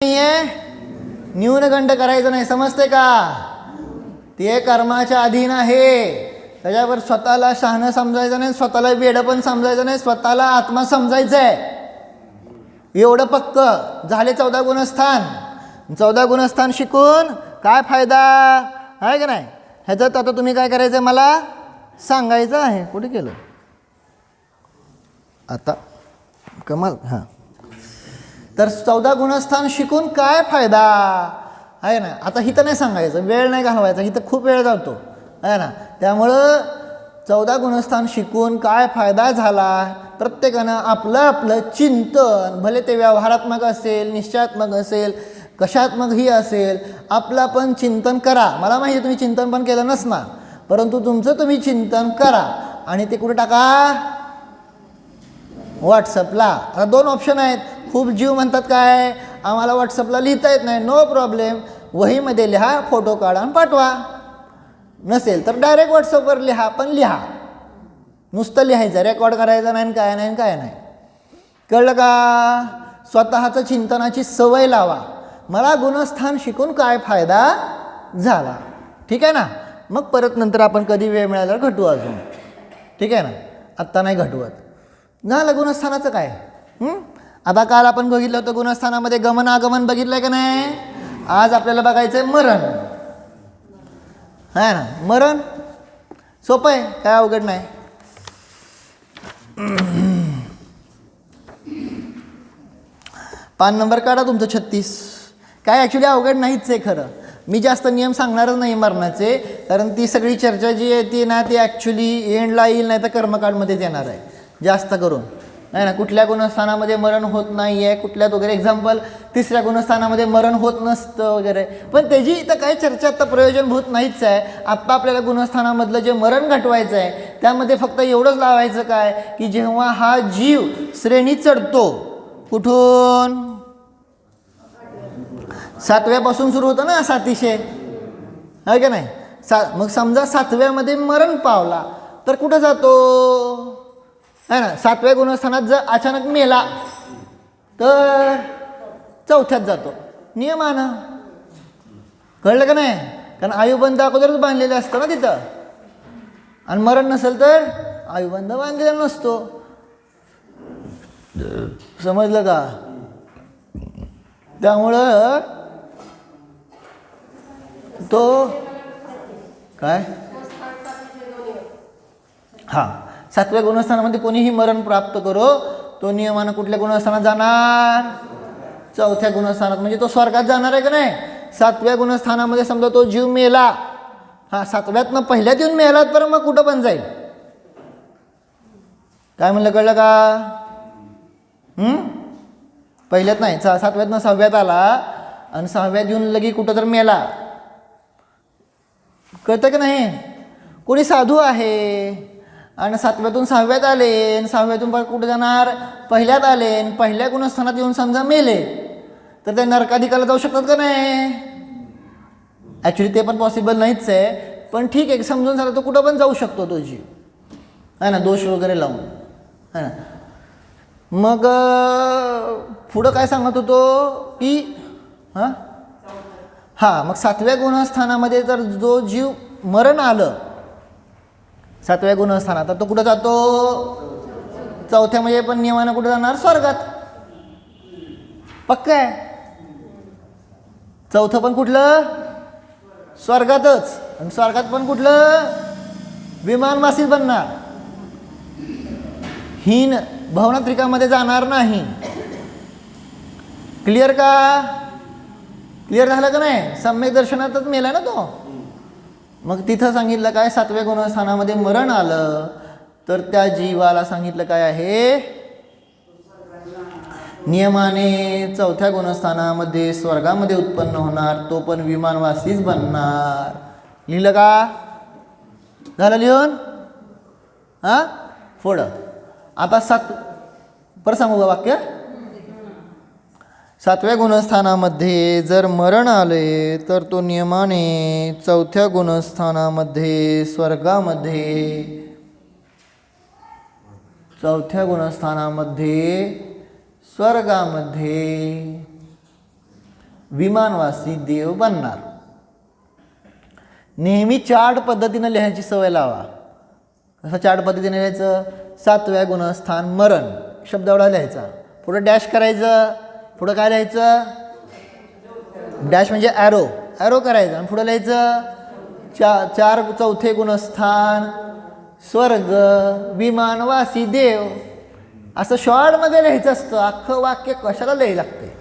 नाहीये? न्यूनगंड करायचं नाही समजते का? ते कर्माच्या अधीन आहे. त्याच्यावर स्वतःला शहाणं समजायचं नाही स्वतःला वेडं पण समजायचं नाही स्वतःला आत्मा समजायचं आहे एवढं पक्क झाले चौदा गुणस्थान. चौदा गुणस्थान शिकून काय फायदा? आहे का नाही? ह्याच्यात आता तुम्ही काय करायचं मला सांगायचं आहे. कुठे केलं आता कमाल हां. तर चौदा गुणस्थान शिकून काय फायदा? आहे ना? आता हिथं नाही सांगायचं. वेळ नाही घालवायचा. इथं खूप वेळ जातो आहे ना? त्यामुळं चौदा गुणस्थान शिकून काय फायदा झाला? प्रत्येकानं आपलं आपलं चिंतन भले ते व्यवहारात्मक असेल निश्चयात्मक असेल कशात्मकही असेल आपलं पण चिंतन करा. मला माहिती तुम्ही चिंतन पण केलं नसणार. परंतु तुमचं तुम्ही चिंतन करा. आणि ते कुठे टाका? व्हॉट्सअपला. आता दोन ऑप्शन आहेत. खूप जीव म्हणतात काय? आम्हाला व्हॉट्सअपला लिहिता येत नाही. नो प्रॉब्लेम वहीमध्ये लिहा फोटो काढा आणि पाठवा. नसेल तर डायरेक्ट व्हॉट्सअपवर लिहा पण लिहा. नुसतं लिहायचं रेकॉर्ड करायचं नाही आणि काय नाही आणि काय नाही. कळलं का? स्वतःचं चिंतनाची सवय लावा. मला गुणस्थान शिकून काय फायदा झाला? ठीक आहे ना? मग परत नंतर आपण कधी वेळ मिळाला घटू अजून. ठीक आहे ना? आत्ता नाही घटवत. झालं गुणस्थानाचं काय? हं? आता काल आपण बघितलं होतं गुणस्थानामध्ये गमन आगमन बघितलं का नाही? आज आपल्याला बघायचं आहे मरण. आहे ना? मरण? सोपं आहे काय अवघड नाही. पान नंबर काढा तुमचं छत्तीस. काय ॲक्च्युली अवघड नाहीच आहे खरं. मी जास्त नियम सांगणारच नाही मरणाचे कारण ती सगळी चर्चा जी आहे ती ना ती ॲक्च्युली एंडला येईल नाही तर कर्मकांडमध्येच येणार आहे. जास्त करून. नाही ना कुठल्या गुणस्थानामध्ये मरण होत नाही आहे कुठल्यात वगैरे एक्झाम्पल तिसऱ्या गुणस्थानामध्ये मरण होत नसतं वगैरे. पण त्याची इथं काही चर्चा आता प्रयोजनभूत नाहीच आहे. आत्ता आपल्याला गुणस्थानामधलं जे मरण घटवायचं आहे त्यामध्ये फक्त एवढंच लावायचं काय? की जेव्हा हा जीव श्रेणी चढतो कुठून? सातव्यापासून सुरू होतं ना सातीशे आहे का नाही? सा मग समजा सातव्यामध्ये मरण पावला तर कुठं जातो? है ना? सातव्या गुणस्थानात जर अचानक मेला तर चौथ्यात जातो. नियमानं कळलं का नाही? कारण आयुबंध अगोदरच बांधलेलं असतं ना तिथं. आणि मरण नसेल तर आयुबंध बांधलेला नसतो. समजलं का? त्यामुळं तो काय? हां. सातव्या गुणस्थानामध्ये कोणीही मरण प्राप्त करो तो नियमानं कुठल्या गुणस्थानात जाणार? चौथ्या गुणस्थानात. म्हणजे तो स्वर्गात जाणार आहे का नाही? सातव्या गुणस्थानामध्ये समजा तो जीव मेला. हा सातव्यातनं पहिल्यात येऊन मेला तर मग कुठं पण जाईल? काय म्हणलं कळलं का? पहिल्यात नाही सा सातव्यातनं सहाव्यात आला आणि सहाव्यात येऊन लगी कुठं तर मेला. कळतं का नाही? कोणी साधू आहे? आणि सातव्यातून सहाव्यात आले आणि सहाव्यातून परत कुठे जाणार? पहिल्यात आले आणि पहिल्या गुणस्थानात येऊन समजा मेले. तर ते नरकाधिकाला जाऊ शकतात का नाही? ॲक्च्युली ते पण पॉसिबल नाहीच आहे. पण ठीक आहे समजून झालं तो कुठं पण जाऊ शकतो तो जीव. आहे ना? दोष वगैरे लावून. है ना? मग पुढं काय सांगत होतो की हां? हां मग सातव्या गुणस्थानामध्ये जर जो जीव मरण आलं सातव्या गुणस्थान आता तो कुठं जातो? चौथ्या म्हणजे पण नियमानं कुठं जाणार? स्वर्गात. पक्क आहे? चौथं पण कुठलं? स्वर्गातच. आणि स्वर्गात पण कुठलं? विमानवासीच बनणार. हीन भवनात्रिकामध्ये जाणार नाही. क्लिअर का? क्लिअर झालं का नाही? सम्यक दर्शनातच मेला ना तो. मग तिथं सांगितलं काय? सातव्या गुणस्थानामध्ये मरण आलं. तर त्या जीवाला सांगितलं काय आहे? नियमाने चौथ्या गुणस्थानामध्ये स्वर्गामध्ये उत्पन्न होणार तो पण विमानवासीच बनणार. लिहिलं का? झालं लिहून? हां? फोड. आता सात परत सांगू का वाक्य? सातव्या गुणस्थानामध्ये जर मरण आले तर तो नियमाने चौथ्या गुणस्थानामध्ये स्वर्गामध्ये चौथ्या गुणस्थानामध्ये स्वर्गामध्ये विमानवासी देव बनणार. नेहमी चार्ट पद्धतीनं लिहायची सवय लावा. कसं चार्ट पद्धतीने लिहायचं? सातव्या गुणस्थान मरण शब्द एवढा लिहायचा. पुढं डॅश करायचं. पुढं काय लिहायचं? डॅश म्हणजे ॲरो ॲरो करायचं. आणि पुढं लिहायचं चा चार चौथे गुणस्थान स्वर्ग विमानवासी देव. असं शॉर्टमध्ये लिहायचं असतं. अख्खं वाक्य कशाला लिहायला लागते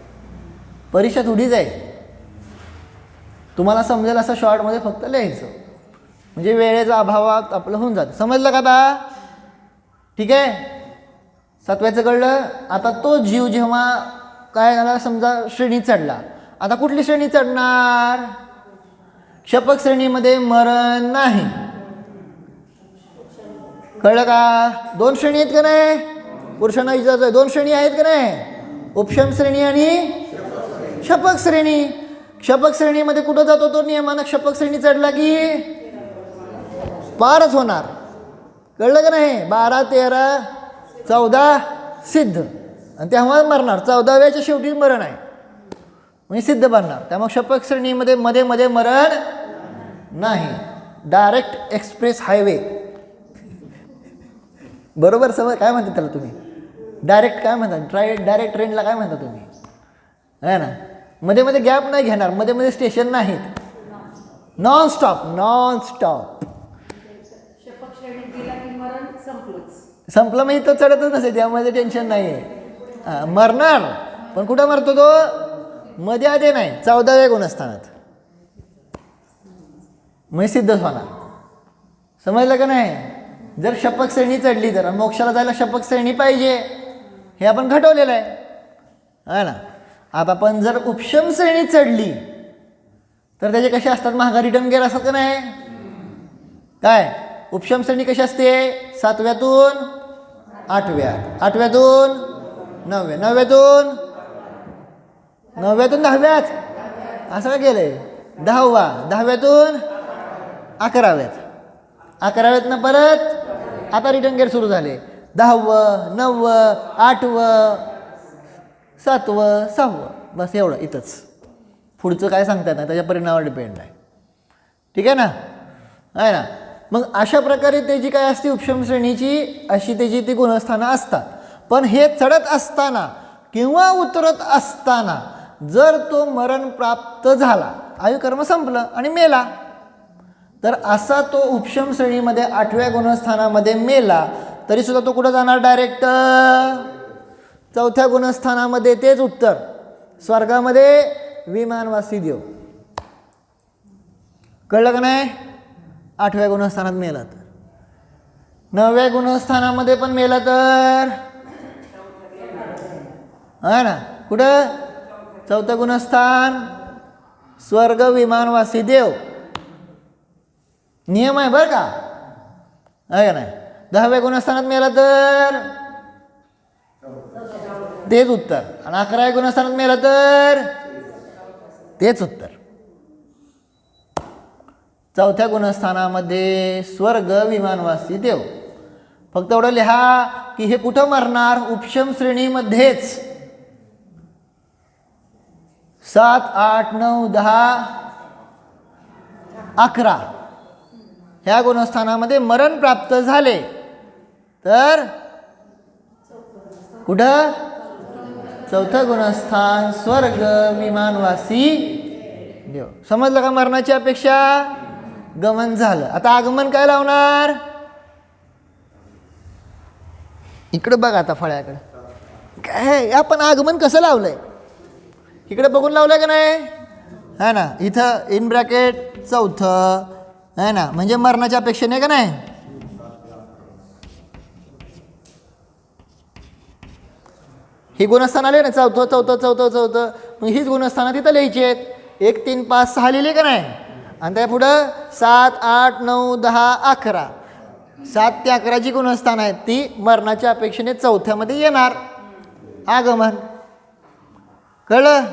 परीक्षा थोडीच आहे तुम्हाला समजेल असं शॉर्टमध्ये फक्त लिहायचं. म्हणजे वेळेचा अभावात आपलं होऊन जातं. समजलं का आता ठीक आहे? सातव्याचं कळलं? आता तो जीव जेव्हा काय झाला? समजा श्रेणी चढला. आता कुठली श्रेणी चढणार? क्षपक श्रेणीमध्ये मरण नाही. कळलं का? दोन श्रेणी आहेत का नाही? पुरुषांना विचारतोय दोन श्रेणी आहेत का नाही? उपशम श्रेणी आणि क्षपक श्रेणी. क्षपक श्रेणीमध्ये कुठं जातो तो नियमानं क्षपक श्रेणी चढला की पारच होणार. कळलं का नाही? बारा तेरा चौदा सिद्ध. आणि तेव्हा मरणार. चौदाव्याच्या शेवटी मरण आहे. म्हणजे सिद्ध बनणार. त्यामुळे शपक श्रेणीमध्ये मध्ये मध्ये मरण नाही. डायरेक्ट एक्सप्रेस हायवे बरोबर समज काय म्हणता त्याला तुम्ही? डायरेक्ट काय म्हणता? ट्राय डायरेक्ट ट्रेनला काय म्हणता तुम्ही? आहे ना? मध्ये मध्ये गॅप नाही घेणार. मध्ये मध्ये स्टेशन नाहीत. नॉन स्टॉप नॉन स्टॉप संपलं म्हणजे तो चढतच नसे त्यामध्ये टेन्शन नाही आहे हां, मरणार. पण कुठं मरतो तो? मध्ये आधे नाही चौदाव्या गुणस्थानात. मी सिद्धच होणार समजलं का नाही? जर शपक श्रेणी चढली तर मोक्षाला जायला शपक श्रेणी पाहिजे. हे आपण घटवलेलं आहे. हा ना? आता आपण जर उपशम श्रेणी चढली तर त्याचे कसे असतात? महागा रिटर्न गेअर असतात का नाही? काय? उपशम श्रेणी कशी असते? सातव्यातून आठव्या आठव्यातून नववे. नवव्यातून नवव्यातून दहाव्यात? असं का केलंय? दहावा. दहाव्यातून? अकराव्यात. अकराव्यातनं परत आता रिटर्न गेअर सुरू झाले. दहावं नववं आठवं सातवं सहावं. बस एवढं इथंच. पुढचं काय सांगतात ना त्याच्या परिणामावर डिपेंड आहे. ठीक आहे ना? आहे ना? मग अशा प्रकारे त्याची काय असते उपशम श्रेणीची अशी त्याची ती गुणस्थानं असतात. पण हे चढत असताना किंवा उतरत असताना जर तो मरण प्राप्त झाला आयुकर्म संपलं आणि मेला तर असा तो उपशम श्रेणीमध्ये आठव्या गुणस्थानामध्ये मेला तरीसुद्धा तो कुठं जाणार डायरेक्ट चौथ्या गुणस्थानामध्ये तेच उत्तर. स्वर्गामध्ये विमानवासी देव. कळलं का नाही? आठव्या गुणस्थानात मेला तर. नवव्या गुणस्थानामध्ये पण मेला तर. हा ना? कुठं? चौथं गुणस्थान. स्वर्ग विमानवासी देव. नियम आहे बरं का? आहे का नाही? दहाव्या गुणस्थानात मेला तर? तेच उत्तर. आणि अकराव्या गुणस्थानात मेला तर? तेच उत्तर. चौथ्या गुणस्थानामध्ये स्वर्ग विमानवासी देव. फक्त एवढं लिहा की हे कुठं मरणार? उपशम श्रेणीमध्येच. सात आठ नऊ दहा अकरा. ह्या गुणस्थानामध्ये मरण प्राप्त झाले. तर कुठं? चौथं गुणस्थान स्वर्ग विमानवासी देव. समजलं का मरणाची अपेक्षा? गमन झालं. आता आगमन काय लावणार? इकडं बघा आता फळ्याकडं. काय? आपण आगमन कसं लावलंय? इकडे बघून लावलं का नाही? है ना? इथं इन ब्रॅकेट चौथं है ना? म्हणजे मरणाच्या अपेक्षेने का नाही? ही गुणस्थान आले ना चौथं चौथं चौथं चौथं. मग हीच गुणस्थानं तिथं लिहायची आहेत. एक तीन पाच सहा लिहिले का नाही? आणि त्या पुढं सात आठ नऊ दहा अकरा. सात ते अकराची गुणस्थानं गुणस्थान आहेत. ती मरणाच्या अपेक्षेने चौथ्यामध्ये येणार. आगमन. कळलं?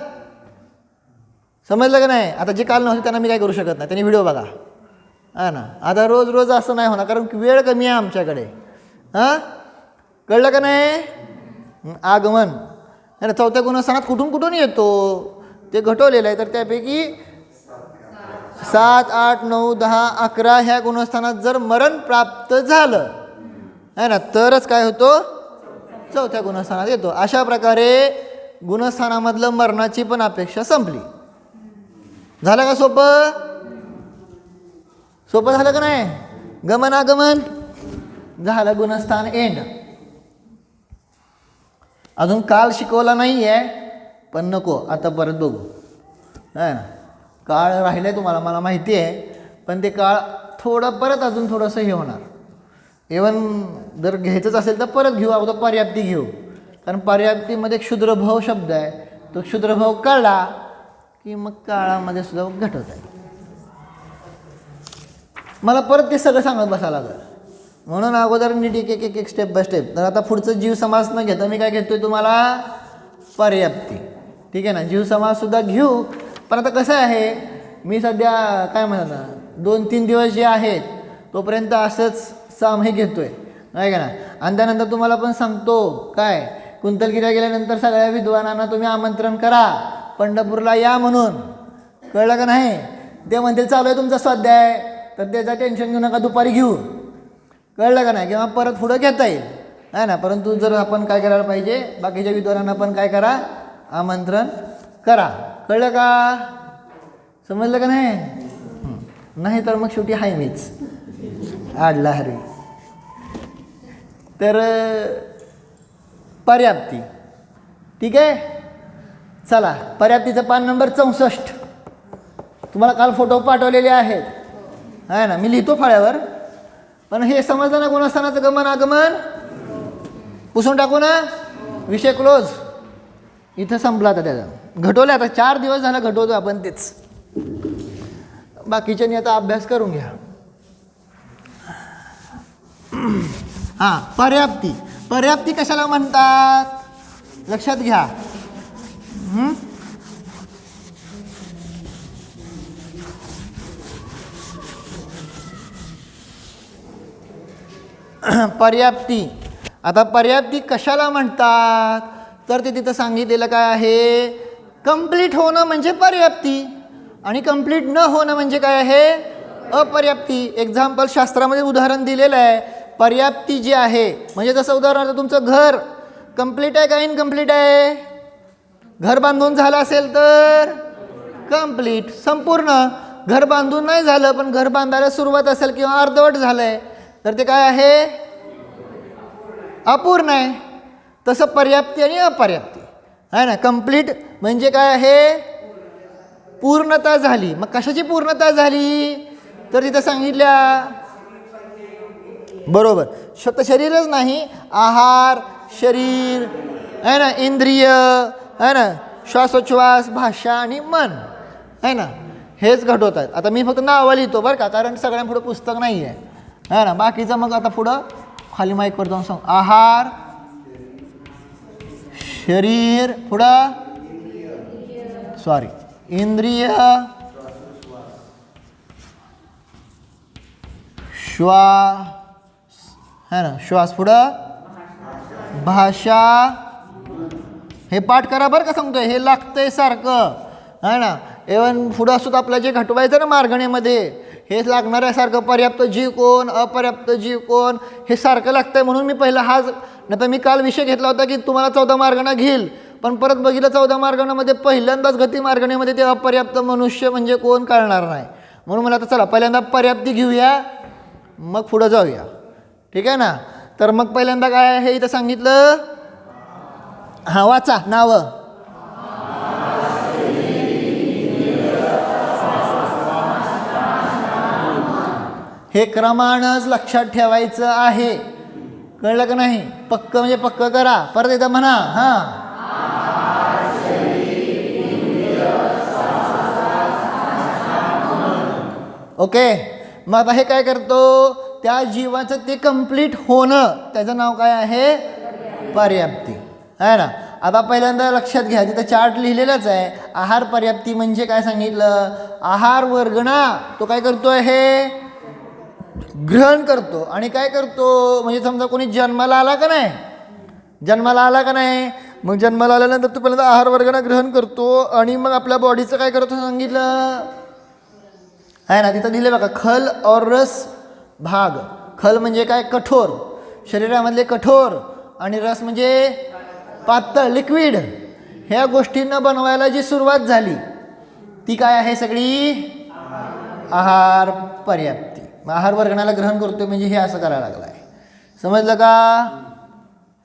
समजलं का नाही? आता जे काल नव्हते त्यांना मी काय करू शकत नाही. त्यांनी व्हिडिओ बघा. हा ना? आता रोज रोज असं नाही होणार कारण वेळ कमी आहे आमच्याकडे. हां? कळलं का नाही? आगमन. अरे चौथ्या गुणस्थानात कुठून कुठून येतो? ते घटवलेलं आहे. तर त्यापैकी सात आठ नऊ दहा अकरा ह्या गुणस्थानात जर मरण प्राप्त झालं आहे ना तरच काय होतो? चौथ्या गुणस्थानात येतो. अशा प्रकारे गुणस्थानामधलं मरणाची पण अपेक्षा संपली. झालं का सोपं? सोपं झालं का नाही? गमन आगमन झालं गुणस्थान एंड अजून काल शिकवला नाही आहे पण नको आता परत बघू. हां ना? काळ राहिलं आहे तुम्हाला मला माहिती आहे पण ते काळ थोडं परत अजून थोडंसं हे होणार. इवन जर घ्यायचंच असेल तर परत घेऊ अगोदर पर्याप्ती घेऊ. कारण पर्याप्तीमध्ये क्षुद्रभाव शब्द आहे. तो क्षुद्रभाव कळला की मग काळामध्ये सुद्धा घटवत आहे. मला परत ते सगळं सांगत बसायला लागलं. म्हणून अगोदर नीट एक एक एक एक स्टेप बाय स्टेप तर आता पुढचं जीव समास न घेता मी काय घेतोय तुम्हाला? पर्याप्ती. ठीक आहे ना? जीव समाससुद्धा घेऊ. पण आता कसं आहे मी सध्या काय म्हणतात दोन तीन दिवस जे आहेत तोपर्यंत असंच साम हे घेतोय. नाही का ना? आणि त्यानंतर तुम्हाला पण सांगतो काय? कुंतलगिऱ्या गेल्यानंतर सगळ्या विद्वानांना तुम्ही आमंत्रण करा. पंढरपूरला या म्हणून. कळलं का नाही? ते म्हणतील चालू आहे तुमचा स्वाध्याय. तर त्याचं टेन्शन घेऊ नका दुपारी घेऊ. कळलं का नाही? किंवा परत पुढं घेता येईल. आहे ना? परंतु जर आपण काय करायला पाहिजे बाकीच्या विद्वानांना पण काय करा आमंत्रण करा. कळलं का? समजलं का नाही? नाही तर मग शेवटी हाय मीच. आडला हरी तर पर्याप्ती. ठीक आहे? चला पर्याप्तीचं पान नंबर चौसष्ट. तुम्हाला काल फोटो पाठवलेले आहेत. आहे ना मी लिहितो फाळ्यावर. पण हे समजलं ना गुणस्थानाचं गमन आगमन? पुसून टाकू ना? विषय क्लोज इथं संपला आता त्याचा. घटवलं आता चार दिवस झाला घटवतो आपण तेच. बाकीच्यानी आता अभ्यास करून घ्या. हां पर्याप्ती. पर्याप्ती कशाला म्हणतात? लक्षात घ्या. पर्याप्ती. आता पर्याप्ती कशाला म्हणतात? तर ते तिथं सांगितलेलं काय आहे? कंप्लीट होणं म्हणजे पर्याप्ती आणि कंप्लीट न होणं म्हणजे काय आहे? अपर्याप्ती. एक्झाम्पल शास्त्रामध्ये उदाहरण दिलेलं आहे. पर्याप्ती जी आहे म्हणजे जसं उदाहरणार्थ तुमचं घर कंप्लीट आहे का इनकम्प्लीट आहे? घर बांधून झालं असेल तर कंप्लीट संपूर्ण. घर बांधून नाही झालं पण घर बांधायला सुरुवात असेल किंवा अर्धवट झालं आहे तर ते काय आहे? अपूर्ण आहे. तसं पर्याप्ती आणि अपर्याप्ती. आहे ना? कंप्लीट म्हणजे काय आहे? पूर्णता झाली. मग कशाची पूर्णता झाली? तर तिथं सांगितल्या बरोबर. फक्त शरीरच नाही आहार शरीर आहे ना इंद्रिय आहे ना श्वासोच्छ्वास भाषा आणि मन आहे ना हेच घडवत आहेत. आता मी फक्त नावं लिहितो बरं का कारण सगळ्यांपुढं पुस्तक नाही आहे है ना बाकीचं मग आता पुढं खाली माईकवर जाऊन सांग. आहार शरीर पुढं? सॉरी इंद्रिय श्वास है ना? श्वास पुढं. भाषा. हे पाठ करा बरं का सांगतोय. हे लागतंय सारखं. है ना? एवन पुढं सुद्धा आपलं जे घटवायचं ना मार्गणीमध्ये हेच लागणार आहे सारखं पर्याप्त जीव कोण अपर्याप्त जीव कोण हे सारखं लागतंय म्हणून मी पहिला हाच नाही तर मी काल विषय घेतला होता की तुम्हाला चौदा मार्गणा घेईल. पण परत बघितलं चौदा मार्गणामध्ये पहिल्यांदाच गती मार्गणीमध्ये ते अपर्याप्त मनुष्य म्हणजे कोण कळणार नाही. म्हणून मला आता चला पहिल्यांदा पर्याप्ती घेऊया मग पुढं जाऊया. ठीक आहे ना? तर मग पहिल्यांदा काय आहे? इथं सांगितलं? हां वाचा नावं. हे क्रमानच लक्षात ठेवायचं आहे. कळलं का नाही? पक्क म्हणजे पक्क करा. परत एकदा म्हणा हां. ओके. मग आता हे काय करतो? त्या जीवाचं ते कंप्लीट होणं त्याचं नाव काय आहे? पर्याप्ती. आहे ना? आता पहिल्यांदा लक्षात घ्या तिथं चार्ट लिहिलेलाच आहे. आहार पर्याप्ती म्हणजे काय सांगितलं? आहार वर्गणा तो काय करतो हे? ग्रहण करतो. आणि काय करतो? म्हणजे समजा कोणी जन्माला आला का नाही? जन्माला आला का नाही? मग जन्माला आल्यानंतर तो पहिल्यांदा आहार वर्गणा ग्रहण करतो आणि मग आपल्या बॉडीचं काय करतो? सांगितलं. आहे ना? तिथं दिले बघा खल और रस भाग. खल म्हणजे काय? कठोर. शरीरामधले कठोर आणि रस म्हणजे पातळ लिक्विड ह्या गोष्टींना बनवायला जी सुरुवात झाली ती काय आहे सगळी? आहार पर्याप्ती. आहार वर्गणाला ग्रहण करतो म्हणजे हे असं करायला लागलं आहे समजलं का?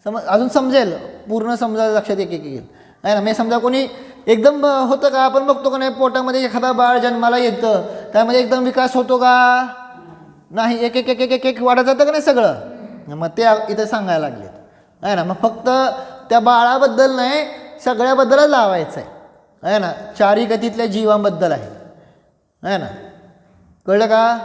समज अजून समजेल. पूर्ण समजा लक्षात एक एक येईल. नाही ना? मी समजा कोणी एकदम ब- होतं का? आपण बघतो का नाही पोटामध्ये एखादा बाळ जन्माला येतं त्यामध्ये एकदम विकास होतो का? नाही एक एक एक एक एक एक वाढत जातं का नाही सगळं? मग ते इथे इथं सांगायला लागलेत. आहे ना? मग फक्त त्या बाळाबद्दल नाही सगळ्याबद्दलच लावायचं आहे आहे ना? चारी गतीतल्या जीवांबद्दल आहे. आहे ना? कळलं का?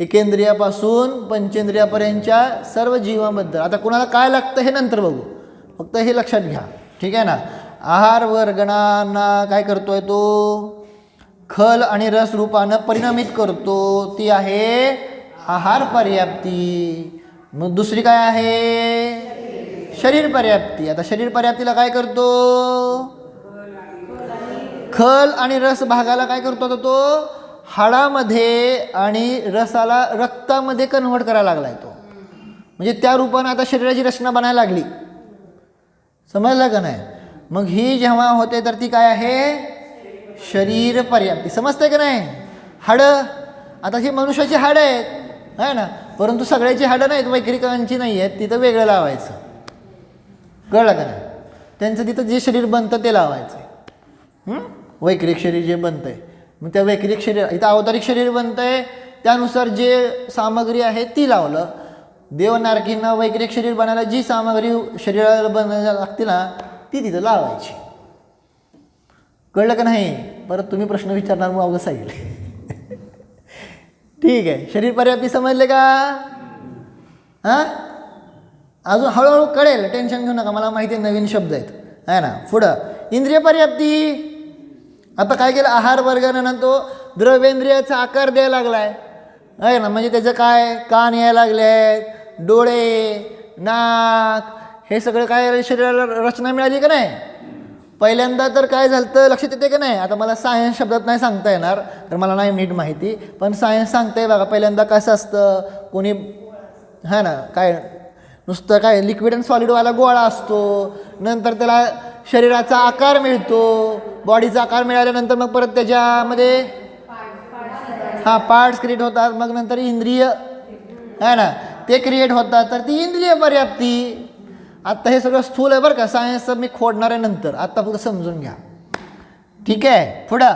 एकेंद्रियापासून पंचेंद्रियापर्यंतच्या सर्व जीवांबद्दल. आता कुणाला काय लागतं हे नंतर बघू. फक्त हे लक्षात घ्या. ठीक आहे ना? आहार वर्गणांना काय करतोय तो? खल आणि रस रूपानं परिणामित करतो. ती आहे आहार पर्याप्ती. मग दुसरी काय आहे? शरीर पर्याप्ती. आता शरीर पर्याप्तीला काय करतो? खल आणि रस भागाला काय करतो आता तो? हाडामध्ये आणि रसाला रक्तामध्ये कन्व्हर्ट करायला लागलाय तो. म्हणजे त्या रूपानं आता शरीराची रचना बनायला लागली. समजलं का नाही? मग ही जेव्हा होते तर ती काय आहे? शरीर पर्याप्ती समजते का नाही? हाडं आता ही मनुष्याची हाडं आहेत आहे ना? परंतु सगळ्याची हाडं नाहीत वैक्रिकांची नाही आहेत तिथं वेगळं लावायचं. कळलं का नाही? त्यांचं तिथं जे शरीर बनतं ते लावायचं हं? वैक्रिक शरीर जे बनतं आहे मग त्या वैक्रिक शरीर इथं अवतारिक शरीर बनतं आहे त्यानुसार जे सामग्री आहे ती लावलं. देवनारकींना वैक्रिक शरीर बनायला जी सामग्री शरीराला बनायला लागते ना ती तिथं लावायची. कळलं का नाही? परत तुम्ही प्रश्न विचारणार मग अवघड सांगेल ठीक आहे. शरीर पर्याप्ती समजले का? हां? अजून हळूहळू कळेल. टेन्शन घेऊ नका. मला माहिती आहे नवीन शब्द आहेत. आहे ना? पुढं. इंद्रिय पर्याप्ती. आता काय केलं? आहार वर्गानं तो द्रवेंद्रियाचा आकार द्यायला लागलाय. आहे ना? म्हणजे त्याचं काय? कान यायला लागले आहेत डोळे नाक. हे सगळं काय शरीराला रचना मिळाली का नाही? पहिल्यांदा तर काय झालं तर लक्षात येते का नाही? आता मला सायन्स शब्दात नाही सांगता येणार तर मला नाही नीट माहिती. पण सायन्स सांगते बघा पहिल्यांदा कसं असतं कोणी हा ना काय नुसतं काय लिक्विड अँड सॉलिडवाला गोळा असतो नंतर त्याला शरीराचा आकार मिळतो बॉडीचा आकार मिळाल्यानंतर मग परत त्याच्यामध्ये हां पार्ट्स क्रिएट होतात मग नंतर इंद्रिय आहे ना ते क्रिएट होतात. तर ती इंद्रिय पर्याप्ती आत्ता हे सगळं स्थूल आहे बरं का. सायन्सचं मी खोडणार आहे नंतर. आत्ता फक्त समजून घ्या. ठीक आहे? पुढं.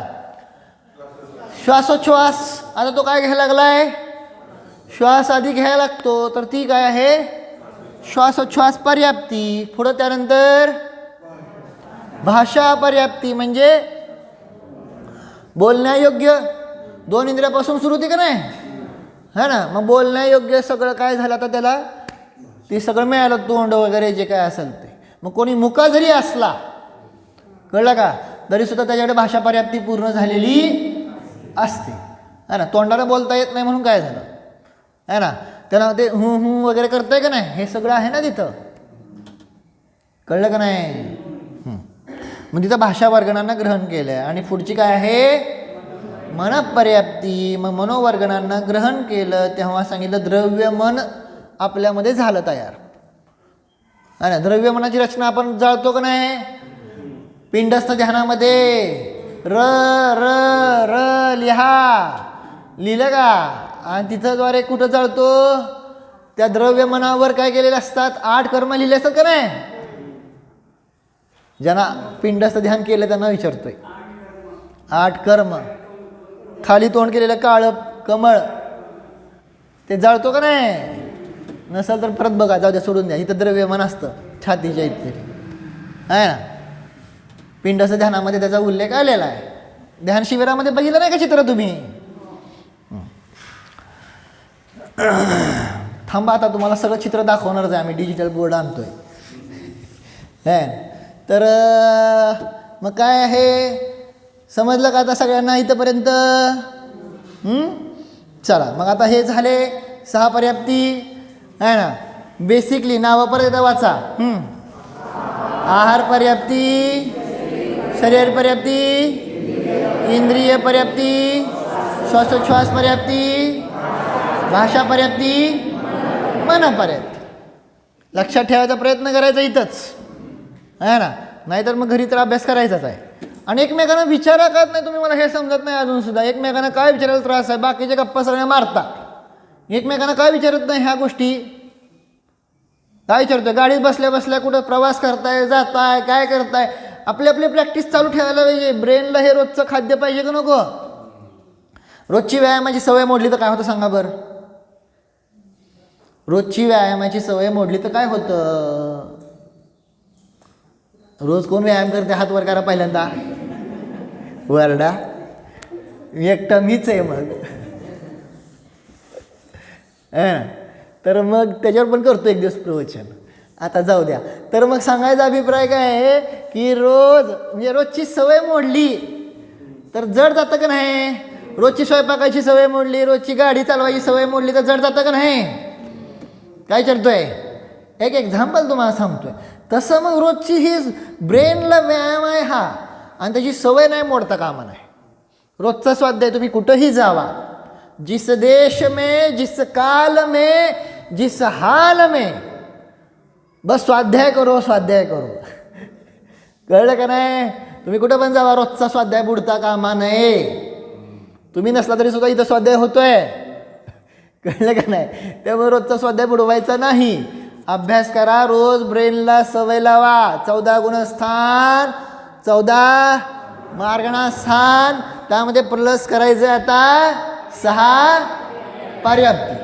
श्वासोच्छ्वास. आता तो काय घ्यायला लागलाय? श्वास आधी घ्यायला लागतो. तर ती काय आहे? श्वासोच्छ्वास पर्याप्ती. पुढं त्यानंतर भाषा पर्याप्ती. म्हणजे बोलण्यायोग्य दोन इंद्रियापासून सुरू होती का नाही? है ना? मग बोलण्यायोग्य सगळं काय झालं आता त्याला? ते सगळं मिळालं तोंड वगैरे जे काय असेल ते. मग कोणी मुका जरी असला कळलं का? तरीसुद्धा त्याच्याकडे भाषा पर्याप्ती पूर्ण झालेली असते. है ना? तोंडाला बोलता येत नाही म्हणून काय झालं? है ना? त्याला ते हू हू वगैरे करतंय का नाही? हे सगळं आहे ना तिथं. कळलं का नाही? मग तिथं भाषा वर्गणांना ग्रहण केलं आहे आणि पुढची काय आहे? मनपर्याप्ती. मग मनोवर्गणांना ग्रहण केलं तेव्हा सांगितलं द्रव्य मन आपल्यामध्ये झालं तयार. है ना? द्रव्य मनाची रचना आपण जाळतो का नाही? पिंडस्थ ध्यानामध्ये. र र र लिहा. लिहिलं का? आणि तिथं द्वारे कुठं जाळतो? त्या द्रव्य मनावर काय केलेले असतात? आठ कर्म लिहिले असतात का नाही? ज्यांना पिंडस्थ ध्यान केलं त्यांना विचारतोय. आठ कर्म. खाली तोंड केलेलं काळं कमळ. ते जाळतो का नाही? नसेल तर परत बघा जाऊ द्या सोडून द्या. इथं द्रव्य मन असतं छातीच्या इथे आहे ना? पिंडाचं ध्यानामध्ये त्याचा उल्लेख आलेला आहे. ध्यान शिबिरामध्ये बघितलं नाही का चित्र तुम्ही? थांबा आता तुम्हाला सगळं चित्र दाखवणारच आहे. आम्ही डिजिटल बोर्ड आणतोय. है तर मग काय आहे? समजलं का आता सगळ्यांना इथंपर्यंत? चला मग आता हे झाले सहा पर्याप्ती. आहे ना? बेसिकली नावं परत एकदा वाचा. आहार पर्याप्ती शरीर पर्याप्ती इंद्रिय पर्याप्ती श्वासोच्छ्वास पर्याप्ती भाषा पर्याप्ती मन पर्याप्ती. लक्षात ठेवायचा प्रयत्न करायचा इथंच. आहे ना? नाहीतर मग घरी तर अभ्यास करायचाच आहे. आणि एकमेकांना विचारा करत नाही तुम्ही मला हे समजत नाही अजून सुद्धा. एकमेकांना काय विचारायला त्रास आहे? बाकीचे गप्पा सगळ्या मारता एकमेकांना काय विचारत नाही ह्या गोष्टी? काय विचारतो गाडीत बसल्या बसल्या कुठं प्रवास करताय जाताय काय करताय? आपली आपली प्रॅक्टिस चालू ठेवायला पाहिजे. ब्रेनला हे रोजचं खाद्य पाहिजे का नको? रोजची व्यायामाची सवय मोडली तर काय होतं सांगा बरं? रोजची व्यायामाची सवय मोडली तर काय होतं? रोज कोण व्यायाम करते? हात वर करा पहिल्यांदा. वरडा. एकटं मीच आहे मग. है तर मग त्याच्यावर पण करतो एक दिवस प्रवचन. आता जाऊ द्या. तर मग सांगायचा अभिप्राय काय आहे की रोज म्हणजे रोजची सवय मोडली तर जड जातं का नाही? रोजची स्वयंपाकाची सवय मोडली रोजची गाडी चालवायची सवय मोडली तर जड जातं का नाही? काय करतोय? एक एक्झाम्पल तुम्हाला सांगतोय. तसं मग रोजची ही ब्रेनला व्यायाम आहे हा आणि त्याची सवय नाही मोडता कामा नाही. रोजचा स्वाध्याय तुम्ही कुठंही जावा. जिस देश में जिस काल में जिस हाल में। बस स्वाध्याय करो स्वाध्याय करो। कळलं का नाही? तुम्ही कुठं पण जावा रोजचा स्वाध्याय बुडता कामा नये. तुम्ही नसला तरी सुद्धा इथं स्वाध्याय होतोय. कळलं का नाही? त्यामुळे रोजचा स्वाध्याय बुडवायचा नाही. अभ्यास करा रोज ब्रेनला सवय लावा. चौदा गुणस्थान चौदा मार्गणा स्थान. त्यामध्ये प्लस करायचं आता. सहा पर्याप्ती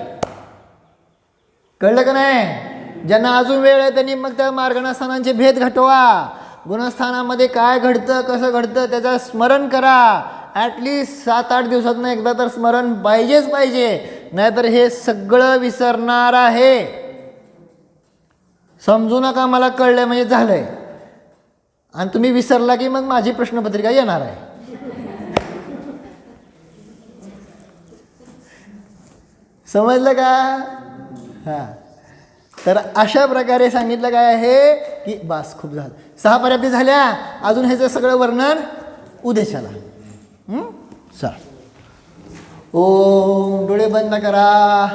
कळलं का नाही? ज्यांना अजून वेळ आहे त्यांनी मग त्या मार्गणास्थानांचे भेद घटवा. गुणस्थानामध्ये काय घडतं कसं घडतं त्याचं स्मरण करा. ॲटलिस्ट सात आठ दिवसातनं एकदा तर स्मरण पाहिजेच पाहिजे. नाहीतर हे सगळं विसरणार आहे. समजू नका मला कळलं म्हणजे झालंय. आणि तुम्ही विसरला की मग माझी प्रश्नपत्रिका येणार आहे. समजलं का? हां. तर अशा प्रकारे सांगितलं काय आहे की बास खूप झालं. सहा पर्याप्ती झाल्या. अजून ह्याचं सगळं वर्णन उद्याच्याला हं? चल. ओम डोळे बंद करा.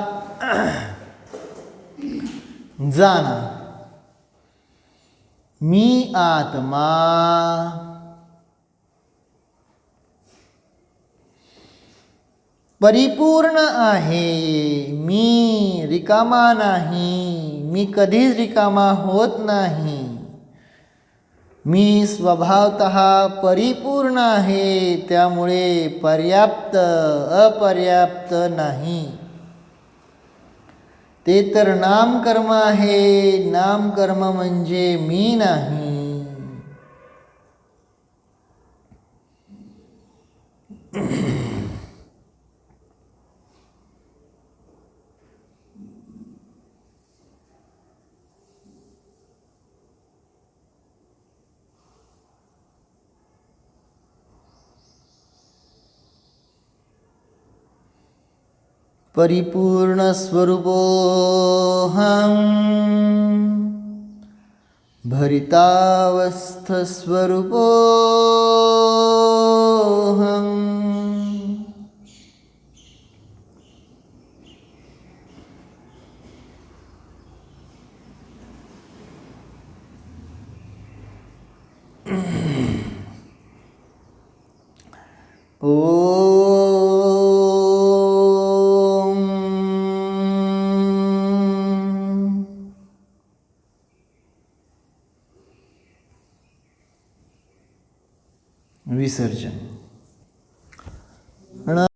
जाना. मी आत्मा. परिपूर्ण आहे. मी रिकामा नाही. मी कधीच रिकामा होत नाही. मी स्वभावत परिपूर्ण आहे. त्यामुळे पर्याप्त अपर्याप्त नाही. ते तर नामकर्म आहे. नामकर्म म्हणजे मी नाही. परिपूर्णस्वरूपोऽहं भरितावस्थस्वरूपो